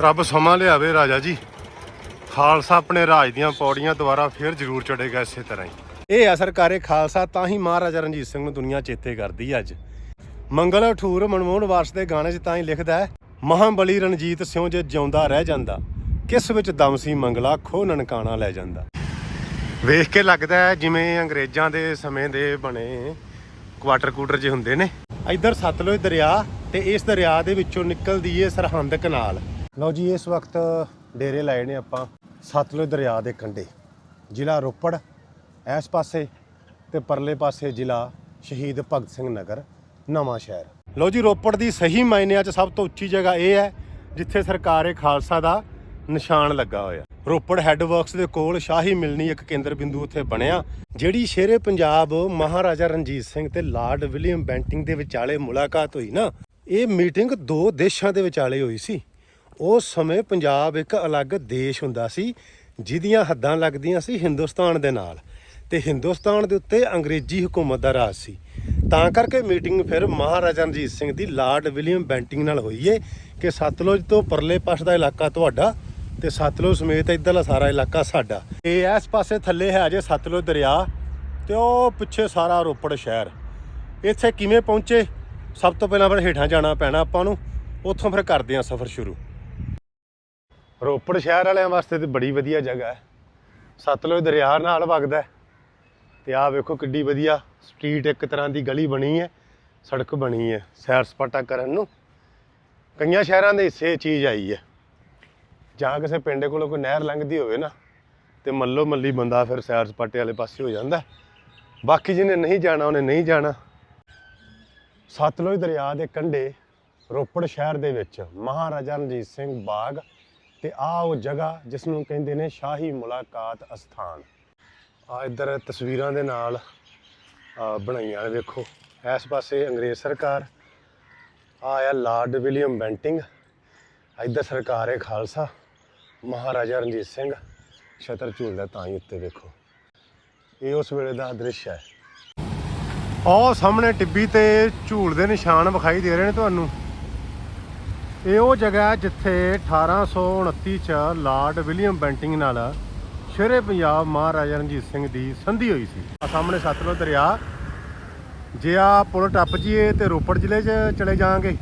ਰੱਬ ਸਮਾਂ ਲਿਆਵੇ ਰਾਜਾ ਜੀ। ਖਾਲਸਾ ਆਪਣੇ ਰਾਜ ਦੀਆਂ ਪੌੜੀਆਂ ਦੁਆਰਾ ਫੇਰ ਜ਼ਰੂਰ ਚੜੇਗਾ ਇਸੇ ਤਰ੍ਹਾਂ ਹੀ। ਇਹ ਆ ਸਰਕਾਰੇ ਖਾਲਸਾ ਤਾਂ ਹੀ ਮਹਾਰਾਜਾ ਰਣਜੀਤ ਸਿੰਘ ਨੂੰ ਦੁਨੀਆ ਚੇਤੇ ਕਰਦੀ ਅੱਜ। ਮੰਗਲ ਠੂਰ ਮਨਮੋਹਨ ਵਾਰਸ ਦੇ ਗਾਣੇ 'ਚ ਤਾਂ ਹੀ ਲਿਖਦਾ ਹੈ ਮਹਾਬਲੀ ਰਣਜੀਤ ਸਿਉ ਜੇ ਜਿਉਂਦਾ ਰਹਿ ਜਾਂਦਾ ਕਿਸ ਵਿੱਚ ਦਮ ਸੀ ਮੰਗਲਾ ਖੋ ਨਨਕਾਣਾ ਲੈ ਜਾਂਦਾ। ਵੇਖ ਕੇ ਲੱਗਦਾ ਹੈ ਜਿਵੇਂ ਅੰਗਰੇਜ਼ਾਂ ਦੇ ਸਮੇਂ ਦੇ ਬਣੇ ਕੁਆਟਰ ਕੂਟਰ ਜੇ ਹੁੰਦੇ ਨੇ। ਇੱਧਰ ਸਤਲੁਜ ਦਰਿਆ ਤੇ ਇਸ ਦਰਿਆ ਦੇ ਵਿੱਚੋਂ ਨਿਕਲਦੀ ਏ ਸਰਹੰਦ ਕਨਾਲ। ਲਓ ਜੀ, ਇਸ ਵਕਤ ਡੇਰੇ ਲਾਏ ਨੇ ਆਪਾਂ ਸਤਲੁਜ ਦਰਿਆ ਦੇ ਕੰਢੇ। ਜ਼ਿਲ੍ਹਾ ਰੋਪੜ, ਇਸ ਪਾਸੇ ਤੇ ਪਰਲੇ ਪਾਸੇ ਜ਼ਿਲ੍ਹਾ ਸ਼ਹੀਦ ਭਗਤ ਸਿੰਘ ਨਗਰ, ਨਵਾਂ ਸ਼ਹਿਰ। ਲਓ ਜੀ, ਰੋਪੜ ਦੀ ਸਹੀ ਮਾਇਨਿਆਂ 'ਚ ਸਭ ਤੋਂ ਉੱਚੀ ਜਗ੍ਹਾ ਇਹ ਹੈ, ਜਿੱਥੇ ਸਰਕਾਰੇ ਖਾਲਸਾ ਦਾ ਨਿਸ਼ਾਨ ਲੱਗਾ ਹੋਇਆ। ਰੋਪੜ ਹੈੱਡਵਰਕਸ ਦੇ ਕੋਲ ਸ਼ਾਹੀ ਮਿਲਣੀ ਇੱਕ ਕੇਂਦਰ ਬਿੰਦੂ ਉੱਥੇ ਬਣਿਆ, ਜਿਹੜੀ ਸ਼ੇਰੇ ਪੰਜਾਬ ਮਹਾਰਾਜਾ ਰਣਜੀਤ ਸਿੰਘ ਤੇ ਲਾਰਡ ਵਿਲੀਅਮ ਬੈਂਟਿੰਗ ਦੇ ਵਿਚਾਲੇ ਮੁਲਾਕਾਤ ਹੋਈ ਨਾ, ਇਹ ਮੀਟਿੰਗ ਦੋ ਦੇਸ਼ਾਂ ਦੇ ਵਿਚਾਲੇ ਹੋਈ ਸੀ। ਉਸ ਸਮੇਂ ਪੰਜਾਬ ਇੱਕ ਅਲੱਗ ਦੇਸ਼ ਹੁੰਦਾ ਸੀ, ਜਿਹਦੀਆਂ ਹੱਦਾਂ ਲੱਗਦੀਆਂ ਸੀ ਹਿੰਦੁਸਤਾਨ ਦੇ ਨਾਲ ਤੇ ਹਿੰਦੁਸਤਾਨ ਦੇ ਉੱਤੇ ਅੰਗਰੇਜ਼ੀ ਹਕੂਮਤ ਦਾ ਰਾਜ ਸੀ। ਤਾਂ ਕਰਕੇ ਮੀਟਿੰਗ ਫਿਰ ਮਹਾਰਾਜਾ ਰਣਜੀਤ ਸਿੰਘ ਦੀ ਲਾਰਡ ਵਿਲੀਅਮ ਬੈਂਟਿੰਗ ਨਾਲ ਹੋਈ ਏ ਕਿ ਸਤਲੁਜ ਤੋਂ ਪਰਲੇ ਪਾਸ ਦਾ ਇਲਾਕਾ ਤੁਹਾਡਾ ਤੇ ਸਤਲੁਜ ਸਮੇਤ ਇੱਧਰਲਾ ਸਾਰਾ ਇਲਾਕਾ ਸਾਡਾ। ਇਹ ਇਸ ਪਾਸੇ ਥੱਲੇ ਹੈ ਜੇ ਸਤਲੁਜ ਦਰਿਆ ਤੇ ਉਹ ਪਿੱਛੇ ਸਾਰਾ ਰੋਪੜ ਸ਼ਹਿਰ। ਇੱਥੇ ਕਿਵੇਂ ਪਹੁੰਚੇ? ਸਭ ਤੋਂ ਪਹਿਲਾਂ ਫਿਰ ਹੇਠਾਂ ਜਾਣਾ ਪੈਣਾ ਆਪਾਂ ਨੂੰ। ਉੱਥੋਂ ਫਿਰ ਕਰਦੇ ਹਾਂ ਸਫ਼ਰ ਸ਼ੁਰੂ। ਰੋਪੜ ਸ਼ਹਿਰ ਵਾਲਿਆਂ ਵਾਸਤੇ ਤੇ ਬੜੀ ਵਧੀਆ ਜਗ੍ਹਾ ਹੈ। ਸਤਲੁਜ ਦਰਿਆ ਨਾਲ ਵਗਦਾ ਹੈ ਤੇ ਆਹ ਵੇਖੋ ਕਿੱਡੀ ਵਧੀਆ ਸਟਰੀਟ ਇੱਕ ਤਰ੍ਹਾਂ ਦੀ ਗਲੀ ਬਣੀ ਹੈ, ਸੜਕ ਬਣੀ ਹੈ, ਸੈਰ ਸਪਾਟਾ ਕਰਨ ਨੂੰ। ਕਈਆਂ ਸ਼ਹਿਰਾਂ ਦੇ ਹਿੱਸੇ ਚੀਜ਼ ਆਈ ਹੈ। ਜਾਂ ਕਿਸੇ ਪਿੰਡ ਕੋਲੋਂ ਕੋਈ ਨਹਿਰ ਲੰਘਦੀ ਹੋਵੇ ਨਾ, ਤੇ ਮੱਲੋ ਮੱਲੀ ਬੰਦਾ ਫਿਰ ਸੈਰ ਸਪਾਟੇ ਵਾਲੇ ਪਾਸੇ ਹੋ ਜਾਂਦਾ ਬਾਕੀ ਜਿਹਨੇ ਨਹੀਂ ਜਾਣਾ, ਉਹਨੇ ਨਹੀਂ ਜਾਣਾ। ਸਤਲੁਜ ਦਰਿਆ ਦੇ ਕੰਢੇ ਰੋਪੜ ਸ਼ਹਿਰ ਦੇ ਵਿੱਚ ਮਹਾਰਾਜਾ ਰਣਜੀਤ ਸਿੰਘ ਬਾਗ ਤੇ ਆ ਉਹ ਜਗ੍ਹਾ ਜਿਸ ਨੂੰ ਕਹਿੰਦੇ ਨੇ ਸ਼ਾਹੀ ਮੁਲਾਕਾਤ ਅਸਥਾਨ। ਆ ਇੱਧਰ ਤਸਵੀਰਾਂ ਦੇ ਨਾਲ ਬਣਾਈਆਂ ਨੇ ਵੇਖੋ। ਇਸ ਪਾਸੇ ਅੰਗਰੇਜ਼ ਸਰਕਾਰ, ਆ ਆ ਲਾਰਡ ਵਿਲੀਅਮ ਬੈਂਟਿੰਗ, ਇੱਧਰ ਸਰਕਾਰ ਹੈ ਖਾਲਸਾ, ਮਹਾਰਾਜਾ ਰਣਜੀਤ ਸਿੰਘ, ਛਤਰ ਝੂਲਦਾ ਤਾਂ ਹੀ ਉੱਤੇ ਵੇਖੋ। ਇਹ ਉਸ ਵੇਲੇ ਦਾ ਦ੍ਰਿਸ਼ ਹੈ। ਉਹ ਸਾਹਮਣੇ ਟਿੱਬੀ ਤੇ ਝੂਲ ਦੇ ਨਿਸ਼ਾਨ ਵਿਖਾਈ ਦੇ ਰਹੇ ਨੇ ਤੁਹਾਨੂੰ। ਇਹ ਉਹ ਜਗ੍ਹਾ ਹੈ ਜਿੱਥੇ 1829 ਚ ਲਾਰਡ ਵਿਲੀਅਮ ਬੈਂਟਿੰਗ ਨਾਲ ਸ਼ੇਰੇ ਪੰਜਾਬ ਮਹਾਰਾਜਾ ਰਣਜੀਤ ਸਿੰਘ ਦੀ ਸੰਧੀ ਹੋਈ ਸੀ। ਆ ਸਾਹਮਣੇ ਸਤਲੁਜ ਦਰਿਆ। ਜੇ ਆ ਪੁਲ ਟੱਪ ਜੀਏ ਤੇ ਰੋਪੜ ਜ਼ਿਲ੍ਹੇ 'ਚ ਚਲੇ ਜਾਾਂਗੇ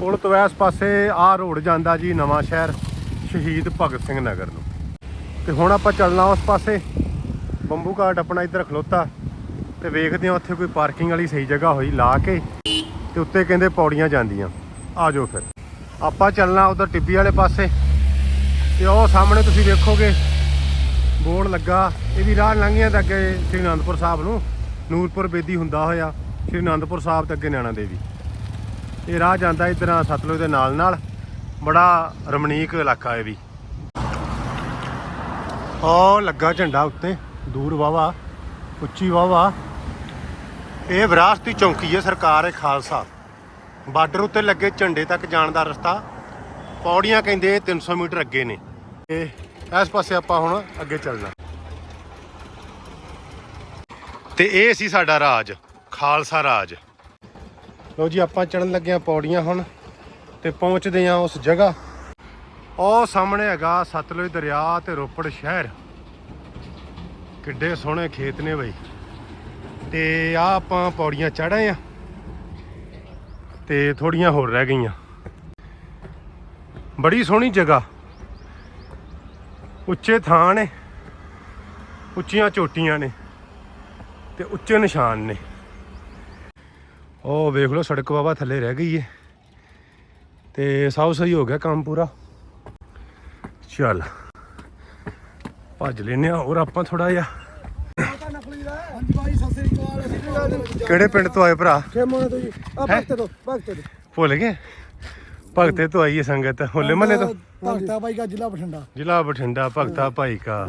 ਪੁਲ ਤੋਂ ਇਸ ਪਾਸੇ ਆ ਰੋਡ ਜਾਂਦਾ ਜੀ ਨਵਾਂ ਸ਼ਹਿਰ, ਸ਼ਹੀਦ ਭਗਤ ਸਿੰਘ ਨਗਰ ਨੂੰ। ਤੇ ਹੁਣ ਆਪਾਂ ਚੱਲਣਾ ਉਸ ਪਾਸੇ। ਬੰਬੂ ਘਾਟ ਆਪਣਾ ਇੱਧਰ ਖਲੋਤਾ। ਤੇ ਵੇਖਦੇ ਹਾਂ ਉੱਥੇ ਕੋਈ ਪਾਰਕਿੰਗ ਵਾਲੀ ਸਹੀ ਜਗ੍ਹਾ ਹੋਈ, ਲਾ ਕੇ। ਤੇ ਉੱਤੇ ਕਹਿੰਦੇ ਪੌੜੀਆਂ ਜਾਂਦੀਆਂ। ਆ ਜਾਓ ਫਿਰ। ਆਪਾਂ ਚੱਲਣਾ ਉਧਰ ਟਿੱਬੀ ਵਾਲੇ ਪਾਸੇ। ਤੇ ਉਹ ਸਾਹਮਣੇ ਤੁਸੀਂ ਵੇਖੋਗੇ ਬੋਰਡ ਲੱਗਾ। ਇਹ ਵੀ ਰਾਹ ਲੰਘੀਆਂ ਤਾਂ ਅੱਗੇ ਸ੍ਰੀ ਅਨੰਦਪੁਰ ਸਾਹਿਬ ਨੂੰ। ਨੂਰਪੁਰ ਬੇਦੀ ਹੁੰਦਾ ਹੋਇਆ, ਸ੍ਰੀ ਅਨੰਦਪੁਰ ਸਾਹਿਬ ਤੇ ਅੱਗੇ ਨੈਣਾ ਦੇਵੀ। ਇਹ ਰਾਹ ਜਾਂਦਾ ਇਧਰ ਸਤਲੁਜ ਦੇ ਨਾਲ ਨਾਲ। ਬੜਾ ਰਮਣੀਕ ਇਲਾਕਾ ਇਹ ਵੀ। ਉਹ ਲੱਗਾ ਝੰਡਾ ਉੱਤੇ, ਦੂਰ ਵਾਵਾ ਉੱਚੀ ਵਾਵਾ ਇਹ ਵਿਰਾਸਤੀ ਚੌਂਕੀ ਹੈ ਸਰਕਾਰ ਹੈ ਖਾਲਸਾ। ਬਾਰਡਰ ਉੱਤੇ ਲੱਗੇ ਝੰਡੇ ਤੱਕ ਜਾਣ ਦਾ ਰਸਤਾ, ਪੌੜੀਆਂ ਕਹਿੰਦੇ 300 ਮੀਟਰ ਅੱਗੇ ਨੇ। ਤੇ ਇਸ ਪਾਸੇ ਆਪਾਂ ਹੁਣ ਅੱਗੇ ਚੱਲਣਾ। ਤੇ ਇਹ ਸੀ ਸਾਡਾ ਰਾਜ, ਖਾਲਸਾ ਰਾਜ। ਲੋ ਜੀ, ਆਪਾਂ ਚੜਨ ਲੱਗੇ ਆ ਪੌੜੀਆਂ ਹੁਣ ਤੇ ਪਹੁੰਚਦੇ ਆ ਉਸ ਜਗ੍ਹਾ। ਉਹ ਸਾਹਮਣੇ ਹੈਗਾ ਸਤਲੁਜ ਦਰਿਆ ਤੇ ਰੋਪੜ ਸ਼ਹਿਰ। ਕਿੱਡੇ ਸੋਹਣੇ ਖੇਤ ਨੇ ਬਈ। ਤੇ ਆ ਆਪਾਂ ਪੌੜੀਆਂ ਚੜ੍ਹੇ ਆ ਤੇ ਥੋੜੀਆਂ ਹੋਰ ਰਹਿ ਗਈਆਂ। ਬੜੀ ਸੋਹਣੀ ਜਗ੍ਹਾ। ਉੱਚੇ ਥਾਂ ਨੇ। ਉੱਚੀਆਂ ਚੋਟੀਆਂ ਨੇ ਤੇ ਉੱਚੇ ਨਿਸ਼ਾਨ ਨੇ। ਉਹ ਵੇਖ ਲਓ, ਸੜਕ ਵਾਵਾ ਥੱਲੇ ਰਹਿ ਗਈ ਏ। ਤੇ ਸਭ ਸਹੀ ਹੋ ਗਿਆ ਕੰਮ ਪੂਰਾ। ਚੱਲ, ਭੱਜ ਲੈਨੇ ਆ ਹੋਰ ਆਪਾਂ ਥੋੜਾ ਜਿਹਾ ਹਾਂਜੀ ਭਾਈ ਸਤਿ ਸ੍ਰੀ ਅਕਾਲ ਅਸੀਂ ਵੀ ਗੱਲ ਵਿੱਚ ਕਿਹੜੇ ਪਿੰਡ ਤੋਂ ਆਏ ਭਰਾ? ਖੇਮੋਂ ਤੋਂ ਜੀ। ਆ ਭਗਤ ਤੋਂ ਭਗਤ ਤੋਂ। ਭੁੱਲ ਗਏ? ਭਗਤੇ ਤੋਂ ਆਈ ਹੈ ਸੰਗਤ ਹੋਲੇ ਮਹੱਲੇ ਤੋਂ? ਭਗਤਾ ਬਾਈ ਦਾ ਜ਼ਿਲ੍ਹਾ ਬਠਿੰਡਾ। ਜ਼ਿਲ੍ਹਾ ਬਠਿੰਡਾ ਭਗਤਾ ਭਾਈ ਕਾ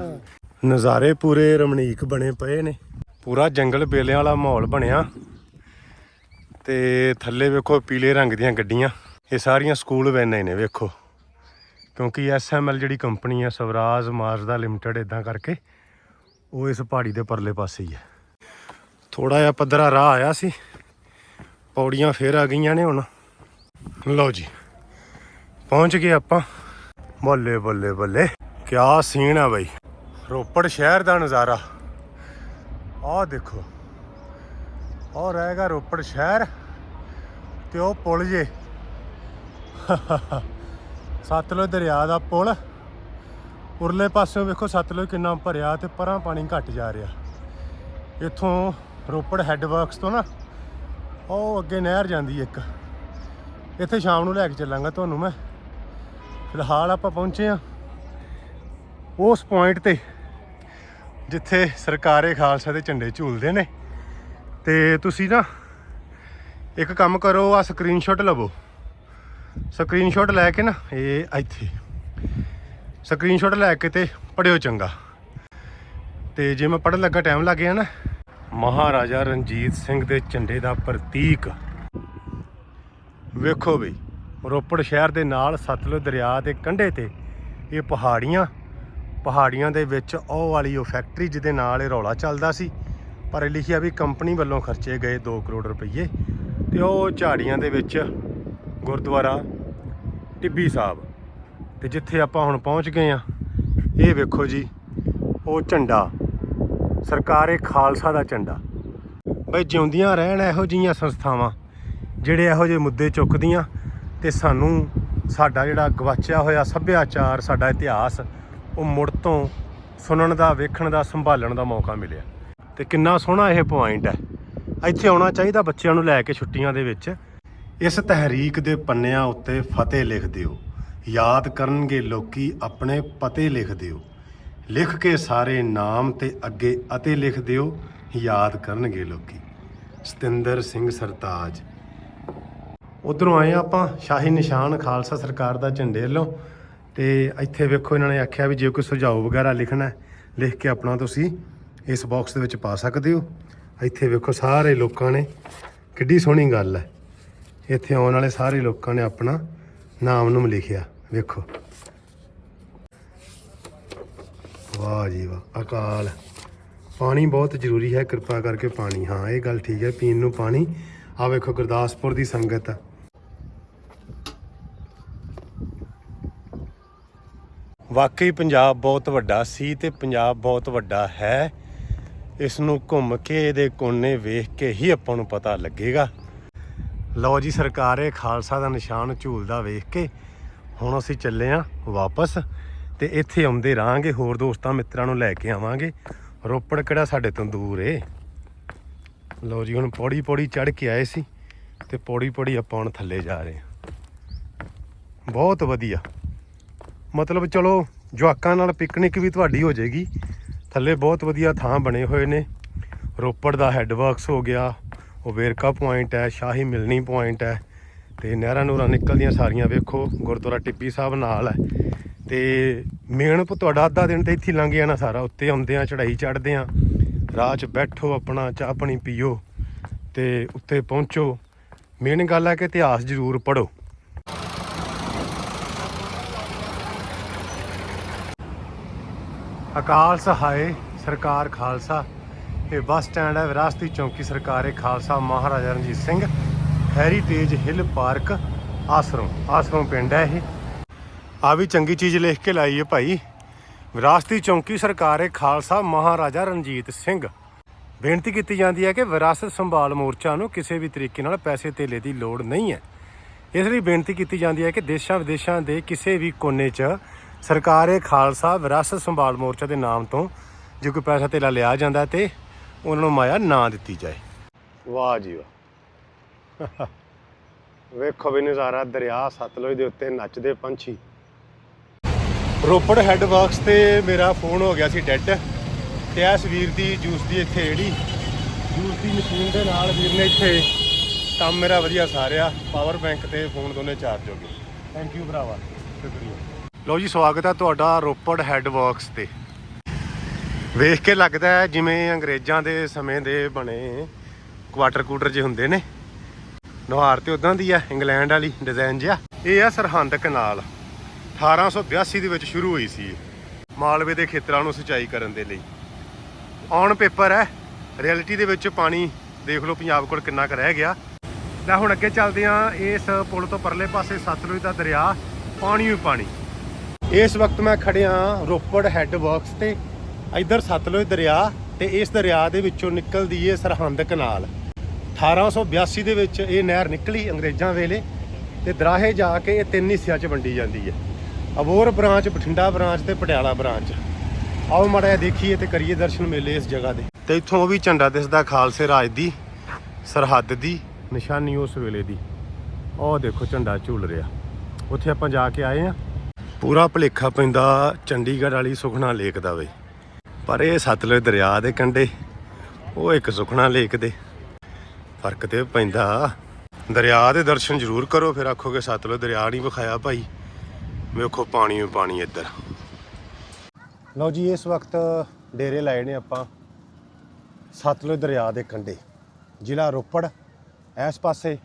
ਨਜ਼ਾਰੇ ਪੂਰੇ ਰਮਣੀਕ ਬਣੇ ਪਏ ਨੇ। ਪੂਰਾ ਜੰਗਲ ਬੇਲਿਆਂ ਵਾਲਾ ਮਾਹੌਲ ਬਣਿਆ। ਤੇ ਥੱਲੇ ਵੇਖੋ ਪੀਲੇ ਰੰਗ ਦੀਆਂ ਗੱਡੀਆਂ। ਇਹ ਸਾਰੀਆਂ ਸਕੂਲ ਵੈਨਾਂ ਹੀ ਨੇ ਵੇਖੋ। ਕਿਉਂਕਿ ਐਸਐਮਐਲ ਜਿਹੜੀ ਕੰਪਨੀ ਹੈ ਸਵਰਾਜ ਮਾਜ਼ਦਾ ਲਿਮਟਿਡ ਇਦਾਂ ਕਰਕੇ ਉਹ ਇਸ ਪਹਾੜੀ ਦੇ ਪਰਲੇ ਪਾਸੇ ਹੀ ਹੈ ਥੋੜਾ ਜਿਹਾ ਪੱਧਰਾ ਰਾਹ ਆਇਆ ਸੀ। ਪੌੜੀਆਂ ਫੇਰ ਆ ਗਈਆਂ ਨੇ ਹੁਣ। ਲਓ ਜੀ, ਪਹੁੰਚ ਗਏ ਆਪਾਂ। ਬੱਲੇ ਬੱਲੇ ਬੱਲੇ। ਕਿਆ ਸੀਨ ਆ ਬਈ। ਰੋਪੜ ਸ਼ਹਿਰ ਦਾ ਨਜ਼ਾਰਾ। ਆਹ ਦੇਖੋ। ਆਹ ਰਹੇਗਾ ਰੋਪੜ ਸ਼ਹਿਰ ਤੇ ਉਹ ਪੁਲ ਜੇ। ਸਤਲੁਜ ਦਰਿਆ ਦਾ ਪੁਲ। ਉਰਲੇ ਪਾਸਿਓਂ ਵੇਖੋ ਸਤਲੁਜ ਕਿੰਨਾ ਭਰਿਆ ਤੇ ਪਰਾਂ ਪਾਣੀ ਘਟ ਜਾ ਰਿਹਾ। ਇੱਥੋਂ ਰੋਪੜ ਹੈੱਡ ਵਰਕਸ ਤੋਂ ਨਾ, ਉਹ ਅੱਗੇ ਨਹਿਰ ਜਾਂਦੀ ਇੱਕ। ਇੱਥੇ ਸ਼ਾਮ ਨੂੰ ਲੈ ਕੇ ਚੱਲਾਂਗਾ ਤੁਹਾਨੂੰ ਮੈਂ। ਫਿਲਹਾਲ ਆਪਾਂ ਪਹੁੰਚੇ ਆ ਉਸ ਪੁਆਇੰਟ ਤੇ, ਜਿੱਥੇ ਸਰਕਾਰੇ ਖਾਲਸਾ ਦੇ ਝੰਡੇ ਝੂਲਦੇ ਨੇ। ਤੇ ਤੁਸੀਂ ਨਾ ਇੱਕ ਕੰਮ ਕਰੋ ਆ ਸਕਰੀਨਸ਼ਾਟ ਲਵੋ। ਸਕਰੀਨਸ਼ਾਟ ਲੈ ਕੇ ਨਾ, ਇਹ ਇੱਥੇ। ਸਕਰੀਨਸ਼ਾਟ ਲੈ ਕੇ ਤੇ ਪੜਿਓ ਚੰਗਾ। ਤੇ ਜੇ ਮੈਂ ਪੜਨ ਲੱਗਾ ਟਾਈਮ ਲੱਗ ਗਿਆ ਨਾ ਮਹਾਰਾਜਾ ਰਣਜੀਤ ਸਿੰਘ ਦੇ ਝੰਡੇ ਦਾ ਪ੍ਰਤੀਕ। ਵੇਖੋ ਬਈ ਰੋਪੜ ਸ਼ਹਿਰ ਦੇ ਨਾਲ ਸਤਲੁਜ ਦਰਿਆ ਦੇ ਕੰਢੇ ਤੇ ਇਹ ਪਹਾੜੀਆਂ ਪਹਾੜੀਆਂ ਦੇ ਵਿੱਚ ਉਹ ਵਾਲੀ ਉਹ ਫੈਕਟਰੀ ਜਿਹਦੇ ਨਾਲ ਇਹ ਰੌਲਾ ਚੱਲਦਾ ਸੀ। ਪਰ ਇਹ ਲਿਖਿਆ ਵੀ ਕੰਪਨੀ ਵੱਲੋਂ ਖਰਚੇ ਗਏ 2 ਕਰੋੜ ਰੁਪਏ ਤੇ ਉਹ ਝਾੜੀਆਂ ਦੇ ਵਿੱਚ ਗੁਰਦੁਆਰਾ, ਟਿੱਬੀ ਸਾਹਿਬ ਤੇ ਜਿੱਥੇ ਆਪਾਂ ਹੁਣ ਪਹੁੰਚ ਗਏ ਆ ਇਹ ਵੇਖੋ ਜੀ, ਉਹ ਝੰਡਾ ਸਰਕਾਰ ਸਰਕਾਰੇ ਖਾਲਸਾ ਦਾ ਝੰਡਾ। ਬਈ ਜਿਉਂਦੀਆਂ ਰਹਿਣ ਇਹੋ ਜਿਹੀਆਂ ਸੰਸਥਾਵਾਂ, ਜਿਹੜੇ ਇਹੋ ਜਿਹੇ ਮੁੱਦੇ ਚੁੱਕਦੀਆਂ, ਤੇ ਸਾਨੂੰ ਸਾਡਾ ਜਿਹੜਾ ਗਵਾਚਿਆ ਹੋਇਆ ਸੱਭਿਆਚਾਰ, ਸਾਡਾ ਇਤਿਹਾਸ, ਉਹ ਮੁੜ ਤੋਂ ਸੁਣਨ ਦਾ, ਵੇਖਣ ਦਾ, ਸੰਭਾਲਣ ਦਾ ਮੌਕਾ ਮਿਲਿਆ। ਤੇ ਕਿੰਨਾ ਸੋਹਣਾ ਇਹ ਪੁਆਇੰਟ ਹੈ। ਇੱਥੇ ਆਉਣਾ ਚਾਹੀਦਾ ਬੱਚਿਆਂ ਨੂੰ ਲੈ ਕੇ ਛੁੱਟੀਆਂ ਦੇ ਵਿੱਚ। ਇਸ ਤਹਿਰੀਕ ਦੇ ਪੰਨਿਆਂ ਉੱਤੇ ਫਤਿਹ ਲਿਖ ਦਿਓ। ਯਾਦ ਕਰਨਗੇ ਲੋਕੀ, ਆਪਣੇ ਪਤੇ ਲਿਖ ਦਿਓ। ਲਿਖ ਕੇ ਸਾਰੇ ਨਾਮ ਤੇ ਅੱਗੇ ਅਤੇ ਲਿਖ ਦਿਓ, ਯਾਦ ਕਰਨਗੇ ਲੋਕੀ। ਸਤਿੰਦਰ ਸਿੰਘ ਸਰਤਾਜ। ਉਧਰੋਂ ਆਏ ਆਪਾਂ, ਸ਼ਾਹੀ ਨਿਸ਼ਾਨ ਖਾਲਸਾ ਸਰਕਾਰ ਦਾ ਝੰਡੇ ਵੱਲੋਂ। ਤੇ ਇੱਥੇ ਵੇਖੋ ਇਹਨਾਂ ਨੇ ਆਖਿਆ ਵੀ ਜੇ ਕੋਈ ਸੁਝਾਅ ਵਗੈਰਾ ਲਿਖਣਾ ਲਿਖ ਕੇ ਆਪਣਾ ਤੁਸੀਂ ਇਸ ਬਾਕਸ ਦੇ ਵਿੱਚ ਪਾ ਸਕਦੇ ਹੋ। ਇੱਥੇ ਵੇਖੋ ਸਾਰੇ ਲੋਕਾਂ ਨੇ, ਕਿੱਡੀ ਸੋਹਣੀ ਗੱਲ ਹੈ। ਇੱਥੇ ਆਉਣ ਵਾਲੇ ਸਾਰੇ ਲੋਕਾਂ ਨੇ ਆਪਣਾ ਨਾਮ ਨੂੰ ਲਿਖਿਆ, ਵੇਖੋ। ਵਾਹ ਜੀ ਵਾਹ, ਅਕਾਲ। ਪਾਣੀ ਬਹੁਤ ਜ਼ਰੂਰੀ ਹੈ, ਕਿਰਪਾ ਕਰਕੇ ਪਾਣੀ। ਹਾਂ, ਇਹ ਗੱਲ ਠੀਕ ਹੈ, ਪੀਣ ਨੂੰ ਪਾਣੀ। ਆ ਵੇਖੋ, ਗੁਰਦਾਸਪੁਰ ਦੀ ਸੰਗਤ। ਵਾਕਈ ਪੰਜਾਬ ਬਹੁਤ ਵੱਡਾ ਸੀ ਤੇ ਪੰਜਾਬ ਬਹੁਤ ਵੱਡਾ ਹੈ। ਇਸ ਨੂੰ ਘੁੰਮ ਕੇ, ਇਹਦੇ ਕੋਨੇ ਵੇਖ ਕੇ ਹੀ ਆਪਾਂ ਨੂੰ ਪਤਾ ਲੱਗੇਗਾ। ਲਓ ਜੀ, ਸਰਕਾਰ ਇਹ ਖਾਲਸਾ ਦਾ ਨਿਸ਼ਾਨ ਝੂਲਦਾ ਵੇਖ ਕੇ। ਹੁਣ ਅਸੀਂ ਚੱਲੇ ਆਂ ਵਾਪਸ। ਤੇ ਇੱਥੇ ਆਉਂਦੇ ਰਾਂਗੇ ਹੋਰ ਦੋਸਤਾਂ ਮਿੱਤਰਾਂ ਨੂੰ ਲੈ ਕੇ ਆਵਾਂਗੇ। ਰੋਪੜ ਕਿਹੜਾ ਸਾਡੇ ਤੋਂ ਦੂਰ ਏ? ਲਓ ਜੀ, ਹੁਣ ਪੌੜੀ ਪੌੜੀ ਚੜ ਕੇ ਆਏ ਸੀ ਤੇ ਪੌੜੀ ਪੌੜੀ ਆਪਾਂ ਹੁਣ ਥੱਲੇ ਜਾ ਰਹੇ ਹਾਂ। ਬਹੁਤ ਵਧੀਆ। ਮਤਲਬ ਚਲੋ, ਜਵਾਕਾਂ ਨਾਲ ਪਿਕਨਿਕ ਵੀ ਤੁਹਾਡੀ ਹੋ ਜਾਏਗੀ। ਥੱਲੇ ਬਹੁਤ ਵਧੀਆ ਥਾਂ ਬਣੇ ਹੋਏ ਨੇ। ਰੋਪੜ ਦਾ ਹੈੱਡਵਰਕਸ ਹੋ ਗਿਆ, ਉਹ ਵੇਰਕਾ ਪੁਆਇੰਟ ਹੈ, ਸ਼ਾਹੀ ਮਿਲਣੀ ਪੁਆਇੰਟ ਹੈ। ਤੇ ਨਹਿਰਾਂ ਨੂਰਾਂ ਨਿਕਲਦੀਆਂ ਸਾਰੀਆਂ ਵੇਖੋ, ਗੁਰਦੁਆਰਾ ਟਿੱਬੀ ਸਾਹਿਬ ਨਾਲ ਹੈ। ਤੇ ਮੇਨ ਤੁਹਾਡਾ ਅੱਧਾ ਦਿਨ ਤੇ ਇੱਥੇ ਲੰਘ ਜਾਣਾ ਸਾਰਾ, ਉੱਤੇ ਆਉਂਦੇ ਆ, ਚੜ੍ਹਾਈ ਚੜ੍ਹਦੇ ਆ, ਰਾਹ 'ਚ ਬੈਠੋ ਆਪਣਾ, ਚਾਹ ਪਾਣੀ ਪੀਓ ਤੇ ਉੱਤੇ ਪਹੁੰਚੋ। ਮੇਨ ਗੱਲ ਹੈ ਕਿ ਇਤਿਹਾਸ ਜ਼ਰੂਰ ਪੜੋ ਅਕਾਲ ਸਹਾਏ ਸਰਕਾਰ ਖਾਲਸਾ। ਇਹ ਬੱਸ ਸਟੈਂਡ ਹੈ, ਵਿਰਾਸਤੀ ਚੌਂਕੀ Sarkare Khalsa Maharaja Ranjit Singh. Heritage hill park, Asron Asron ਪਿੰਡ ਹੈ ਇਹ। ਆ ਵੀ ਚੰਗੀ ਚੀਜ਼ ਲਿਖ ਕੇ ਲਾਈ ਹੈ ਭਾਈ। ਵਿਰਾਸਤੀ ਚੌਂਕੀ ਸਰਕਾਰੇ ਖਾਲਸਾ ਮਹਾਰਾਜਾ ਰਣਜੀਤ ਸਿੰਘ। ਬੇਨਤੀ ਕੀਤੀ ਜਾਂਦੀ ਹੈ ਕਿ ਵਿਰਾਸਤ ਸੰਭਾਲ ਮੋਰਚਾ ਨੂੰ ਕਿਸੇ ਵੀ ਤਰੀਕੇ ਨਾਲ ਪੈਸੇ ਧੇਲੇ ਦੀ ਲੋੜ ਨਹੀਂ ਹੈ। ਇਸ ਲਈ ਬੇਨਤੀ ਕੀਤੀ ਜਾਂਦੀ ਹੈ ਕਿ ਦੇਸ਼ਾਂ ਵਿਦੇਸ਼ਾਂ ਦੇ ਕਿਸੇ ਵੀ ਕੋਨੇ 'ਚ ਸਰਕਾਰੇ ਖਾਲਸਾ ਵਿਰਾਸਤ ਸੰਭਾਲ ਮੋਰਚਾ ਦੇ ਨਾਮ ਤੋਂ ਜੇ ਕੋਈ ਪੈਸਾ ਧੇਲਾ ਲਿਆ ਜਾਂਦਾ ਤੇ ਉਹਨਾਂ ਨੂੰ ਮਾਇਆ ਨਾ ਦਿੱਤੀ ਜਾਏ। ਵਾਹ ਜੀ ਵਾਹ। ਵੇਖੋ ਵੀ ਨਜ਼ਾਰਾ ਦਰਿਆ ਸਤਲੁਜ ਦੇ ਉੱਤੇ ਨੱਚਦੇ ਪੰਛੀ। ਰੋਪੜ ਹੈੱਡ ਵਰਕਸ ਤੇ ਮੇਰਾ ਫੋਨ ਹੋ ਗਿਆ ਸੀ ਡੈੱਡ ਤੇ ਇਸ ਵੀਰ ਦੀ ਜੂਸ ਦੀ ਇੱਥੇ ਜਿਹੜੀ ਜੂਸ ਦੀ ਮਸ਼ੀਨ ਦੇ ਨਾਲ ਵੀਰ ਨੇ ਇੱਥੇ ਕੰਮ ਮੇਰਾ ਵਧੀਆ ਸਾਰਿਆ ਪਾਵਰ ਬੈਂਕ ਤੇ ਫੋਨ ਦੋਨੇ ਚਾਰਜ ਹੋ ਗਏ। ਥੈਂਕ ਯੂ ਭਰਾਵਾ, ਸ਼ੁਕਰੀਆ। ਲਓ ਜੀ, ਸਵਾਗਤ ਹੈ ਤੁਹਾਡਾ ਰੋਪੜ ਹੈੱਡ ਵਰਕਸ ਤੇ। ਵੇਖ ਕੇ ਲੱਗਦਾ ਹੈ ਜਿਵੇਂ ਅੰਗਰੇਜ਼ਾਂ ਦੇ ਸਮੇਂ ਦੇ ਬਣੇ ਕੁਆਟਰ ਕੂਟਰ ਜੇ ਹੁੰਦੇ ਨੇ। ਨੁਹਾਰ ਤੇ ਉਦਾਂ ਦੀ ਆ ਇੰਗਲੈਂਡ ਵਾਲੀ ਡਿਜ਼ਾਈਨ ਜਿਹਾ। ਇਹ ਆ ਸਰਹੰਦ ਕਨਾਲ। 1882 ਦੇ ਵਿੱਚ ਸ਼ੁਰੂ ਹੋਈ ਸੀ ਇਹ। ਮਾਲਵੇ ਦੇ ਖੇਤਰਾਂ ਨੂੰ ਸਿੰਚਾਈ ਕਰਨ ਦੇ ਲਈ। ਔਨ ਪੇਪਰ ਹੈ। ਰਿਐਲਿਟੀ ਦੇ ਵਿੱਚ ਪਾਣੀ ਦੇਖ ਲਓ ਪੰਜਾਬ ਕੋਲ ਕਿੰਨਾ ਕੁ ਰਹਿ ਗਿਆ। ਲੈ ਹੁਣ ਅੱਗੇ ਚੱਲਦੇ ਆ ਇਸ ਪੁਲ ਤੋਂ ਪਰਲੇ ਪਾਸੇ ਸਤਲੁਜ ਦਾ ਦਰਿਆ, ਪਾਣੀ ਹੀ ਪਾਣੀ। ਇਸ ਵਕਤ ਮੈਂ ਖੜਿਆ ਰੋਪੜ ਹੈੱਡ ਵਰਕਸ ਤੇ। ਇੱਧਰ ਸਤਲੁਜ ਦਰਿਆ ਤੇ ਇਸ ਦਰਿਆ ਦੇ ਵਿੱਚੋਂ ਨਿਕਲਦੀ ਏ ਸਰਹੰਦ ਕਨਾਲ। 1882 ਦੇ ਵਿੱਚ ਇਹ ਨਹਿਰ ਨਿਕਲੀ ਅੰਗਰੇਜ਼ਾਂ ਵੇਲੇ ਤੇ ਦਰਾਹੇ ਜਾ ਕੇ ਇਹ ਤਿੰਨ ਹਿੱਸਿਆਂ 'ਚ ਵੰਡੀ ਜਾਂਦੀ ਹੈ ਅਬੋਰ ਬ੍ਰਾਂਚ ਬਠਿੰਡਾ ਬ੍ਰਾਂਚ ਤੇ ਪਟਿਆਲਾ ਬ੍ਰਾਂਚ ਆਓ ਮਾੜਾ ਜਿਹਾ ਦੇਖੀਏ ਤੇ ਕਰੀਏ ਦਰਸ਼ਨ ਮੇਲੇ ਇਸ ਜਗ੍ਹਾ ਦੇ ਤੇ ਇੱਥੋਂ ਉਹ ਵੀ ਝੰਡਾ ਦਿਸਦਾ ਖਾਲਸੇ ਰਾਜ ਦੀ ਸਰਹੱਦ ਦੀ ਨਿਸ਼ਾਨੀ ਉਸ ਵੇਲੇ ਦੀ ਉਹ ਦੇਖੋ ਝੰਡਾ ਝੂਲ ਰਿਹਾ ਉੱਥੇ ਆਪਾਂ ਜਾ ਕੇ ਆਏ ਆ ਪੂਰਾ ਭਲੇਖਾ ਪੈਂਦਾ ਚੰਡੀਗੜ੍ਹ ਵਾਲੀ ਸੁਖਨਾ ਲੇਕ ਦਾ ਵੇ ਪਰ ਇਹ ਸਤਲੁਜ ਦਰਿਆ ਦੇ ਕੰਢੇ ਉਹ ਇੱਕ ਸੁਖਨਾ ਲੇਕ ਦੇ ਫ਼ਰਕ ਤੇ ਪੈਂਦਾ ਦਰਿਆ ਦੇ ਦਰਸ਼ਨ ਜ਼ਰੂਰ ਕਰੋ ਫਿਰ ਆਖੋਗੇ ਸਤਲੁਜ ਦਰਿਆ ਨਹੀਂ ਵਿਖਾਇਆ ਭਾਈ ਵੇਖੋ, ਪਾਣੀ ਹੀ ਪਾਣੀ ਇੱਧਰ। ਲਓ ਜੀ, ਇਸ ਵਕਤ ਡੇਰੇ ਲਾਏ ਨੇ ਆਪਾਂ ਸਤਲੁਜ ਦਰਿਆ ਦੇ। ਕੰਢੇ ਜ਼ਿਲ੍ਹਾ ਰੋਪੜ, ਇਸ ਪਾਸੇ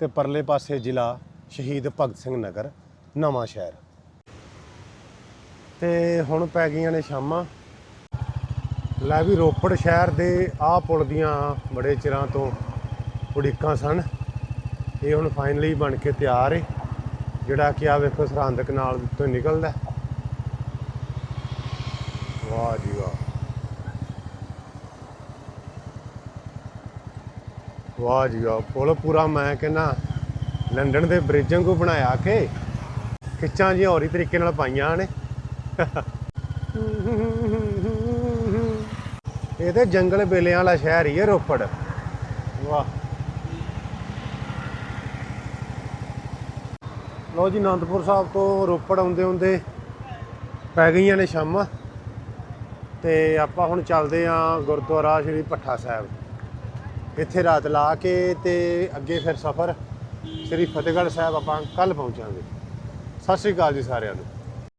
ਤੇ ਪਰਲੇ ਪਾਸੇ ਜ਼ਿਲ੍ਹਾ ਸ਼ਹੀਦ ਭਗਤ ਸਿੰਘ ਨਗਰ, ਨਵਾਂ ਸ਼ਹਿਰ। ਤੇ ਹੁਣ ਪੈ ਗਈਆਂ ਨੇ ਸ਼ਾਮਾਂ। ਲੈ ਵੀ ਰੋਪੜ ਸ਼ਹਿਰ ਦੇ ਆਹ ਪੁਲ ਦੀਆਂ ਬੜੇ ਚਿਰਾਂ ਤੋਂ ਉਡੀਕਾਂ ਸਨ। ਇਹ ਹੁਣ ਫਾਈਨਲੀ ਬਣ ਕੇ ਤਿਆਰ ਏ। ਜਿਹੜਾ ਕਿ ਆ ਵੇਖੋ ਸਰਹੰਦ ਕਨਾਲ ਤੋਂ ਨਿਕਲਦਾ ਹੈ। ਵਾਹ ਜੀ ਵਾਹ। ਵਾਹ ਜੀ ਵਾਹ। ਪੁਲ ਪੂਰਾ ਮੈਂ ਕਹਿੰਦਾ ਲੰਡਨ ਦੇ ਬ੍ਰਿਜ ਵਾਂਗੂ ਬਣਾਇਆ ਕੇ ਖਿੱਚਾਂ ਜੀ ਹੋਰੀ ਤਰੀਕੇ ਨਾਲ ਪਾਈਆਂ ਨੇ। ਇਹ ਤੇ ਜੰਗਲ ਬੇਲਿਆਂ ਵਾਲਾ ਸ਼ਹਿਰ ਹੀ ਹੈ ਰੋਪੜ। ਵਾਹ। ਲੋ ਜੀ ਆਨੰਦਪੁਰ ਸਾਹਿਬ ਤੋਂ ਰੋਪੜ ਆਉਂਦੇ ਆਉਂਦੇ ਪੈ ਗਈਆਂ ਨੇ ਸ਼ਾਮਾਂ। ਤੇ ਆਪਾਂ ਹੁਣ ਚੱਲਦੇ ਆਂ ਗੁਰਦੁਆਰਾ ਸ਼੍ਰੀ ਭੱਠਾ ਸਾਹਿਬ। ਇੱਥੇ ਰਾਤ ਲਾ ਕੇ ਤੇ ਅੱਗੇ ਫਿਰ ਸਫ਼ਰ। ਸ਼੍ਰੀ ਫਤਿਹਗੜ੍ਹ ਸਾਹਿਬ ਆਪਾਂ ਕੱਲ ਪਹੁੰਚਾਂਗੇ। ਸਤਿ ਸ਼੍ਰੀ ਅਕਾਲ ਜੀ ਸਾਰਿਆਂ ਨੂੰ।